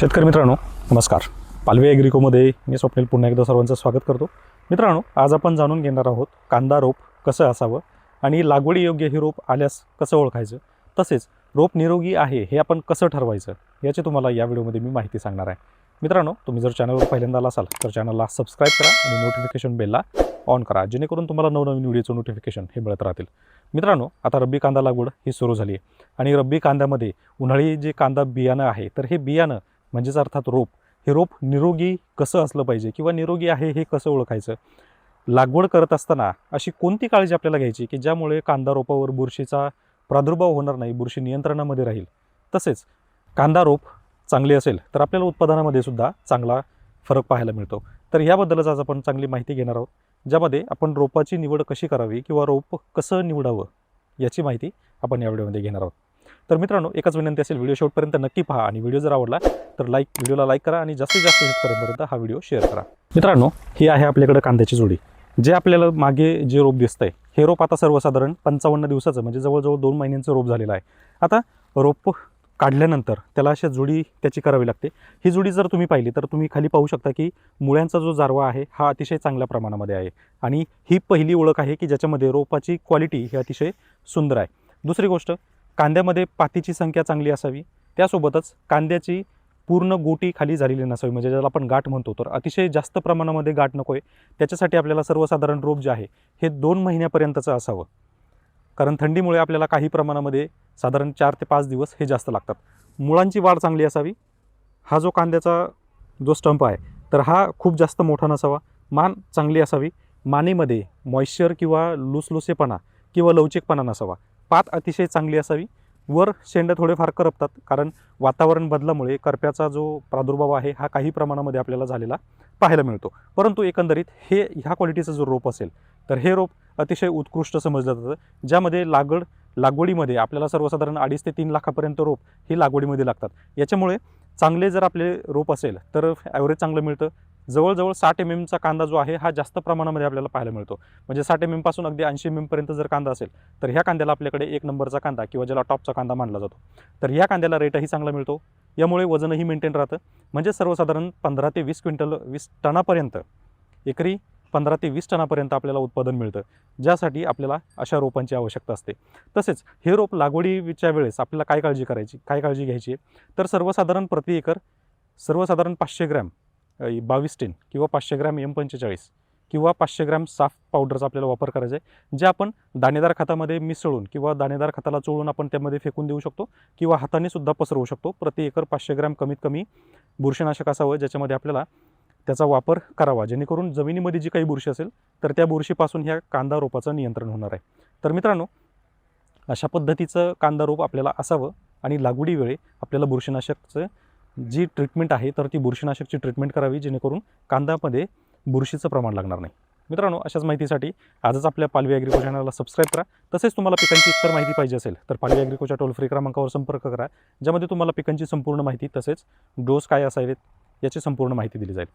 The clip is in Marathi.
शेतकरी मित्रांनो नमस्कार. पालवे ॲग्रिकोमध्ये मी स्वप्नील पुन्हा एकदा सर्वांचं स्वागत करतो. मित्रांनो आज आपण जाणून घेणार आहोत कांदा रोप कसं असावं आणि लागवडी योग्य हे रोप आल्यास कसं ओळखायचं? तसेच रोप निरोगी आहे हे आपण कसं ठरवायचं? याची तुम्हाला या व्हिडिओमध्ये मी माहिती सांगणार आहे. मित्रांनो तुम्ही जर चॅनलवर पहिल्यांदा आला असाल तर चॅनलला सबस्क्राईब करा आणि नोटिफिकेशन बेलला ऑन करा जेणेकरून तुम्हाला नवनवीन व्हिडिओचं नोटिफिकेशन हे मिळत राहतील. मित्रांनो आता रब्बी कांदा लागवड ही सुरू झाली आहे. आणि रब्बी कांद्यामध्ये उन्हाळी जे कांदा बियाणं आहे तर हे बियाणं म्हणजेच अर्थात रोप. हे रोप निरोगी कसं असलं पाहिजे किंवा निरोगी आहे हे कसं ओळखायचं? लागवड करत असताना अशी कोणती काळजी आपल्याला घ्यायची की ज्यामुळे कांदा रोपावर बुरशीचा प्रादुर्भाव होणार नाही बुरशी नियंत्रणामध्ये राहील? तसेच कांदा रोप चांगले असेल तर आपल्याला उत्पादनामध्ये सुद्धा चांगला फरक पाहायला मिळतो. तर याबद्दलच आज आपण चांगली माहिती घेणार आहोत ज्यामध्ये आपण रोपाची निवड कशी करावी किंवा रोप कसं निवडावं याची माहिती आपण या व्हिडिओमध्ये घेणार आहोत. तर मित्रांनो एकच विनंती असेल व्हिडिओ शेवटपर्यंत नक्की पहा आणि व्हिडिओ जर आवडला तर लाईक व्हिडिओला लाईक करा आणि जास्तीत जास्त शेतकऱ्यांपर्यंत हा व्हिडिओ शेअर करा. मित्रांनो ही आहे आपल्याकडे कांद्याची जोडी. जे आपल्याला मागे जे रोप दिसतंय हे रोप आता सर्वसाधारण पंचावन्न दिवसाचं म्हणजे जवळजवळ दोन महिन्यांचं रोप झालेलं आहे. आता रोप काढल्यानंतर त्याला अशा जोडी त्याची करावी लागते. ही जोडी जर तुम्ही पाहिली तर तुम्ही खाली पाहू शकता की मुळ्यांचा जो जारवा आहे हा अतिशय चांगल्या प्रमाणामध्ये आहे. आणि ही पहिली ओळख आहे की ज्याच्यामध्ये रोपाची क्वालिटी ही अतिशय सुंदर आहे. दुसरी गोष्ट कांद्यामध्ये पातीची संख्या चांगली असावी. त्यासोबतच कांद्याची पूर्ण गोटी खाली झालेली नसावी म्हणजे ज्याला आपण गाठ म्हणतो. तर अतिशय जास्त प्रमाणामध्ये गाठ नको आहे त्याच्यासाठी आपल्याला सर्वसाधारण रोप जे आहे हे दोन महिन्यापर्यंतचं असावं. कारण थंडीमुळे आपल्याला काही प्रमाणामध्ये साधारण चार ते पाच दिवस हे जास्त लागतात. मुळांची वाढ चांगली असावी. हा जो कांद्याचा जो स्टंप आहे तर हा खूप जास्त मोठा नसावा. मान चांगली असावी. मानेमध्ये मॉइश्चर किंवा लुसलुसेपणा किंवा लवचिकपणा नसावा. पात अतिशय चांगली असावी. वर शेंड थोडेफार करपतात कारण वातावरण बदलामुळे करप्याचा जो प्रादुर्भाव आहे हा काही प्रमाणामध्ये आपल्याला झालेला पाहायला मिळतो. परंतु एकंदरीत हे ह्या क्वालिटीचं जो रोप असेल तर हे रोप अतिशय उत्कृष्ट समजलं जातं. ज्यामध्ये लागड लागवडीमध्ये आपल्याला सर्वसाधारण अडीच ते तीन लाखापर्यंत रोप हे लागवडीमध्ये लागतात. याच्यामुळे चांगले जर आपले रोप असेल तर ॲव्हरेज चांगलं मिळतं. जवळजवळ साठ एम एमचा कांदा जो आहे हा जास्त प्रमाणामध्ये आपल्याला पाहायला मिळतो. म्हणजे साठ एम एमपासून अगदी ऐंशी एम एमपर्यंत जर कांदा असेल तर ह्या कांद्याला आपल्याकडे एक नंबरचा कांदा किंवा ज्याला टॉपचा कांदा मानला जातो. तर ह्या कांद्याला रेटही चांगला मिळतो. यामुळे वजनही मेंटेन राहतं. म्हणजे सर्वसाधारण पंधरा ते वीस क्विंटल वीस टनापर्यंत एकरी पंधरा ते वीस टनापर्यंत आपल्याला उत्पादन मिळतं. ज्यासाठी आपल्याला अशा रोपांची आवश्यकता असते. तसेच हे रोप लागवडीच्या वेळेस आपल्याला काय काळजी करायची काय काळजी घ्यायची? आहे तर सर्वसाधारण प्रति एकर सर्वसाधारण पाचशे ग्रॅम बावीस टेन किंवा पाचशे ग्रॅम एम पंचेचाळीस किंवा पाचशे ग्रॅम साफ पावडरचा आपल्याला वापर करायचा आहे जे आपण दाणेदार खतामध्ये मिसळून किंवा दाणेदार खताला चोळून आपण त्यामध्ये फेकून देऊ शकतो किंवा हाताने सुद्धा पसरवू शकतो. प्रति एकर पाचशे ग्रॅम कमीत कमी बुरशीनाशक असावं ज्याच्यामध्ये आपल्याला त्याचा वापर करावा. जेणेकरून जमिनीमध्ये जी काही बुरशी असेल तर त्या बुरशीपासून ह्या कांदा रोपाचं नियंत्रण होणार आहे. तर मित्रांनो अशा पद्धतीचं कांदा रोप आपल्याला असावं आणि लागवडीवेळी आपल्याला बुरशीनाशकचं जी ट्रीटमेंट आहे तर ती बुरशीनाशकची ट्रीटमेंट करावी जेणेकरून कांद्यामध्ये बुरशीचं प्रमाण लागणार नाही. मित्रांनो अशाच माहितीसाठी आजच आपल्या पालवी ॲग्रिको चॅनलला सबस्क्राईब करा. तसेच तुम्हाला पिकांची इतर माहिती पाहिजे असेल तर पालवी ॲग्रिकोच्या टोल फ्री क्रमांकावर संपर्क करा ज्यामध्ये तुम्हाला पिकांची संपूर्ण माहिती तसेच डोस काय असावेत याची संपूर्ण माहिती दिली जाईल.